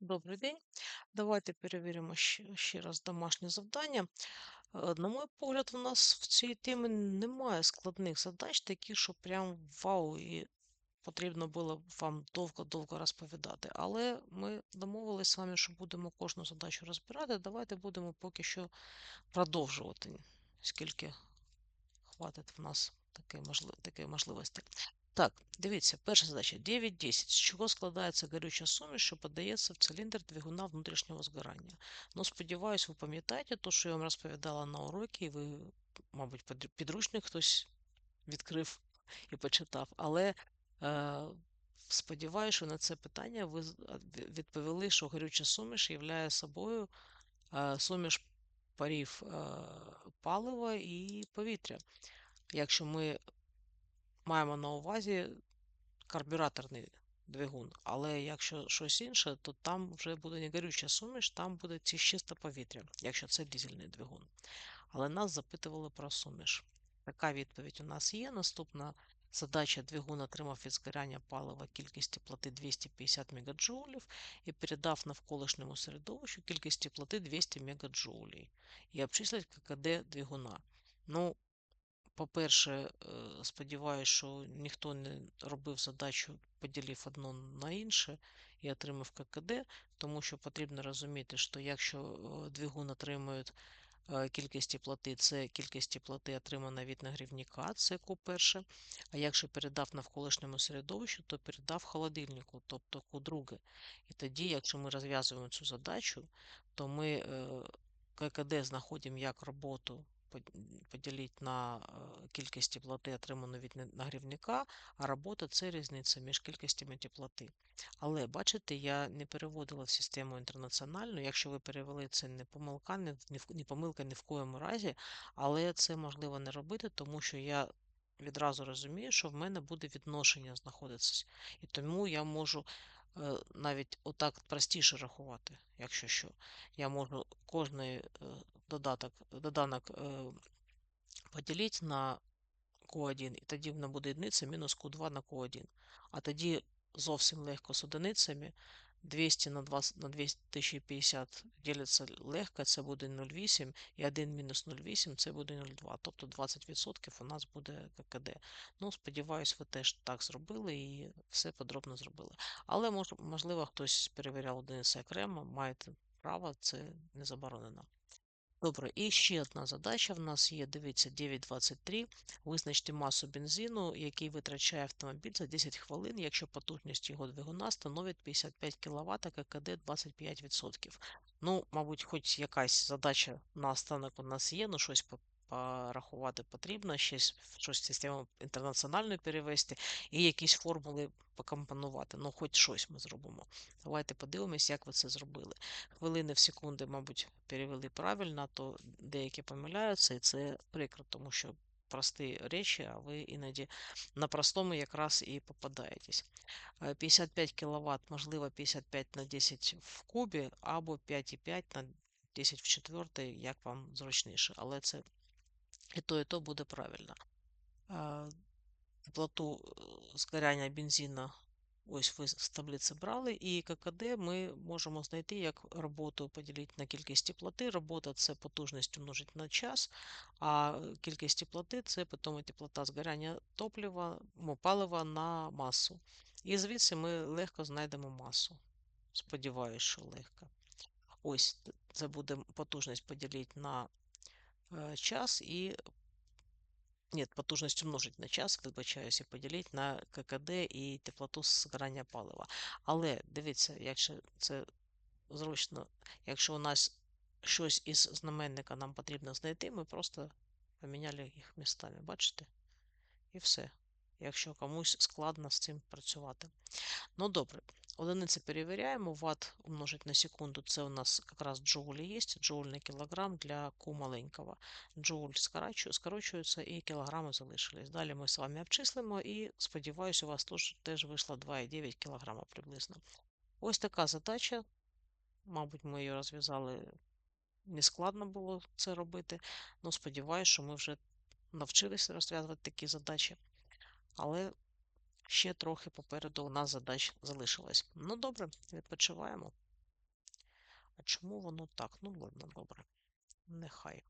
Добрий день. Давайте перевіримо ще, ще раз домашнє завдання. Е, На мій погляд, у нас в цій темі немає складних задач, таких, що прям вау, і потрібно було б вам довго-довго розповідати. Але ми домовились з вами, що будемо кожну задачу розбирати. Давайте будемо поки що продовжувати, скільки хватить в нас такої можливості. Так, дивіться, перша задача 9-10. З чого складається горюча суміш, що подається в циліндр двигуна внутрішнього згорання. Ну, сподіваюсь, ви пам'ятаєте те, що я вам розповідала на уроці, і ви, мабуть, підручник хтось відкрив і почитав. Але е, сподіваюся, що на це питання ви відповіли, що горюча суміш являє собою е, суміш парів е, палива і повітря. Якщо ми маємо на увазі карбюраторний двигун. Але якщо щось інше, то там вже буде не горюча суміш, там буде ці чисте повітря, якщо це дизельний двигун. Але нас запитували про суміш. Така відповідь у нас є. Наступна задача двигун отримав від згоряння палива кількість теплоти 250 МДж і передав навколишньому середовищу кількість теплоти 200 МДж і обчислять ККД двигуна. Ну, по-перше, е, сподіваюся, що ніхто не робив задачу, поділив одно на інше і отримав ККД, тому що потрібно розуміти, що якщо е, двигун отримує е, кількість теплоти, це кількість теплоти отримана від нагрівника, це Q1, а якщо передав навколишньому середовищу, то передав холодильнику, тобто Q2. І тоді, якщо ми розв'язуємо цю задачу, то ми ККД знаходимо як роботу под- поділити на е, кількість теплоти, отриману від нагрівника, а робота це різниця між кількістями теплоти. Але бачите, я не переводила в систему інтернаціональну. Якщо ви перевели це не помилка, не, не, помилка ні в коєму разі, але це можливо не робити, тому що я відразу розумію, що в мене буде відношення знаходитися. І тому я можу е, навіть отак простіше рахувати, якщо що. Я можу кожний е, додаток, доданок е, поділити на Q1, і тоді в мене буде одиниця мінус Q2 на Q1. А тоді зовсім легко з одиницями. 200 на 20 на 2050 ділиться легко, це буде 0,8, і 1 мінус 0,8 це буде 0,2. Тобто 20% у нас буде ККД. Ну, сподіваюсь, ви теж так зробили і все подробно зробили. Але можливо, хтось перевіряв одиниці окремо, маєте право, це не заборонено. Добре, і ще одна задача в нас є. Дивіться, 9.23. Визначте масу бензину, який витрачає автомобіль за 10 хвилин, якщо потужність його двигуна становить 55 кВт, ККД 25%. Ну, мабуть, хоч якась задача на останок у нас є, ну щось порахувати потрібно, щось, щось систему інтернаціональну перевести і якісь формули покомпонувати. Ну, хоч щось ми зробимо. Давайте подивимось, як ви це зробили хвилини в секунди, мабуть, перевели правильно, то деякі помиляються, і це прикро, тому що прості речі, а ви іноді на простому якраз і попадаєтесь. Е, 55 кВт, можливо, 55 на 10 в кубі, або 5,5 на 10 в четвертий, як вам зручніше, але це і то, і то буде правильно. Е, згоряння бензина Ось ви з таблиці брали, і ККД ми можемо знайти як роботу поділити на кількість теплоти. Робота це потужність умножить на час, а кількість теплоти це потім теплота згоряння топлива, палива на масу. І звідси ми легко знайдемо масу. Сподіваюсь, що легко. Ось це буде потужність поділити на час і ні, потужність умножить на час, вибачаюся, і поділити на ККД і теплоту згорання палива. Але дивіться, якщо це зручно, якщо у нас щось із знаменника нам потрібно знайти, ми просто поміняли їх містами, бачите? І все. Якщо комусь складно з цим працювати. Ну добре, одиниці перевіряємо. Ватт умножить на секунду. Це у нас якраз джоулі є, джоуль на кілограм для Q маленького. Джоуль скорочується і кілограми залишились. Далі ми з вами обчислимо і сподіваюся, у вас теж, вийшло 2,9 кг приблизно. Ось така задача. Мабуть, ми її розв'язали. Не складно було це робити. Ну, сподіваюся, що ми вже навчилися розв'язувати такі задачі. Але Ще трохи попереду у нас задач залишилось. Ну добре, відпочиваємо. А чому воно так? Ну, ладно, добре. Нехай.